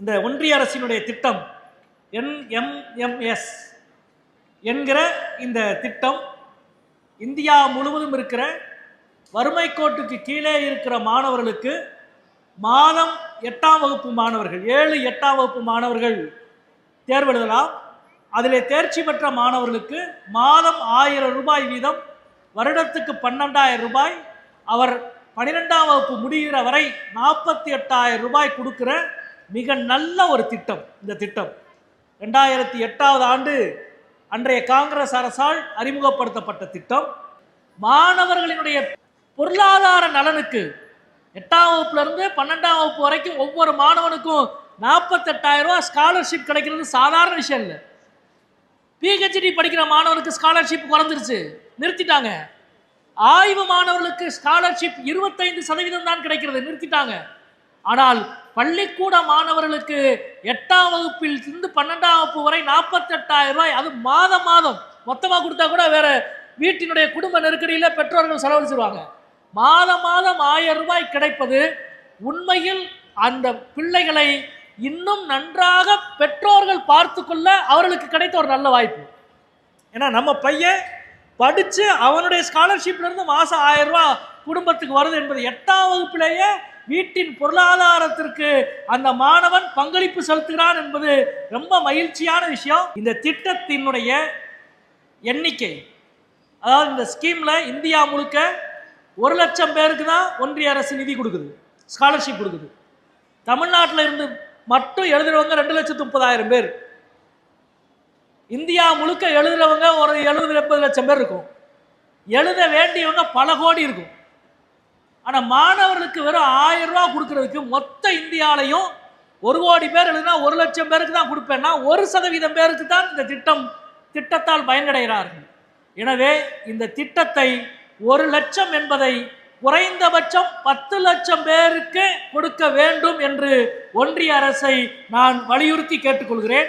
இந்த ஒன்றிய அரசினுடைய திட்டம் என்எம்எம்எஸ் என்கிற இந்த திட்டம் இந்தியா முழுவதும் இருக்கிற வறுமை கோட்டுக்கு கீழே இருக்கிற மாணவர்களுக்கு மாதம் எட்டாம் வகுப்பு மாணவர்கள் ஏழு எட்டாம் வகுப்பு மாணவர்கள் தேர்வெழுதலாம் அதில் தேர்ச்சி பெற்ற மாணவர்களுக்கு மாதம் ஆயிரம் ரூபாய் வீதம் வருடத்துக்கு பன்னெண்டாயிரம் ரூபாய் அவர் பன்னிரெண்டாம் வகுப்பு முடிகிற வரை நாற்பத்தி எட்டாயிரம் ரூபாய் கொடுக்கிற மிக நல்ல ஒரு திட்டம் இந்த திட்டம். ரெண்டாயிரத்தி எட்டாவது ஆண்டு அன்றைய காங்கிரஸ் அரசால் அறிமுகப்படுத்தப்பட்ட திட்டம். மாணவர்களினுடைய பொருளாதார நலனுக்கு எட்டாம் வகுப்புலேருந்து பன்னெண்டாம் வகுப்பு வரைக்கும் ஒவ்வொரு மாணவனுக்கும் நாற்பத்தெட்டாயிரம் ரூபா ஸ்காலர்ஷிப் கிடைக்கிறது சாதாரண விஷயம் இல்லை. பிஹெச்டி படிக்கிற மாணவனுக்கு ஸ்காலர்ஷிப் குறைஞ்சிருச்சு நிறுத்திட்டாங்க. ஆய்வு மாணவர்களுக்கு ஸ்காலர்ஷிப் இருபத்தைந்து சதவீதம் தான் கிடைக்கிறது நிறுத்திட்டாங்க. ஆனால் பள்ளிக்கூட மாணவர்களுக்கு எட்டாம் வகுப்பில் இருந்து பன்னெண்டாம் வகுப்பு வரை நாற்பத்தெட்டாயிரம் ரூபாய் அது மாதம் மாதம். மொத்தமாக கொடுத்தா கூட வேற வீட்டினுடைய குடும்ப நெருக்கடியில் பெற்றோர்கள் செலவழிச்சிருவாங்க. மாதம் மாதம் ஆயிரம் ரூபாய் கிடைப்பது உண்மையில் அந்த பிள்ளைகளை இன்னும் நன்றாக பெற்றோர்கள் பார்த்து கொள்ள அவர்களுக்கு கிடைத்த ஒரு நல்ல வாய்ப்பு. ஏன்னா நம்ம பையன் படித்து அவனுடைய ஸ்காலர்ஷிப்லேருந்து மாதம் ஆயிரம் ரூபா குடும்பத்துக்கு வருது என்பது எட்டாம் வகுப்பிலேயே வீட்டின் பொருளாதாரத்திற்கு அந்த மாணவன் பங்களிப்பு செலுத்துகிறான் என்பது ரொம்ப மகிழ்ச்சியான விஷயம். இந்த திட்டத்தினுடைய எண்ணிக்கை அதாவது இந்த ஸ்கீமில் இந்தியா முழுக்க ஒரு லட்சம் பேருக்கு தான் ஒன்றிய அரசு நிதி கொடுக்குது ஸ்காலர்ஷிப் கொடுக்குது. தமிழ்நாட்டில் இருந்து மட்டும் எழுதுறவங்க ரெண்டு லட்சத்து முப்பதாயிரம் பேர். இந்தியா முழுக்க எழுதுறவங்க ஒரு எழுபது எண்பது லட்சம் பேர் இருக்கும். எழுத வேண்டியவங்க பல கோடி இருக்கும். ஆனால் மாணவர்களுக்கு வெறும் ஆயிரம் ரூபா கொடுக்கறதுக்கு மொத்த இந்தியாலையும் ஒரு கோடி பேர் எழுதுனா ஒரு லட்சம் பேருக்கு தான் கொடுப்பேன்னா ஒரு சதவீதம் பேருக்கு தான் இந்த திட்டம் திட்டத்தால் பயனடைகிறார்கள். எனவே இந்த திட்டத்தை ஒரு லட்சம் என்பதை குறைந்தபட்சம் பத்து லட்சம் பேருக்கு கொடுக்க வேண்டும் என்று ஒன்றிய அரசை நான் வலியுறுத்தி கேட்டுக்கொள்கிறேன்.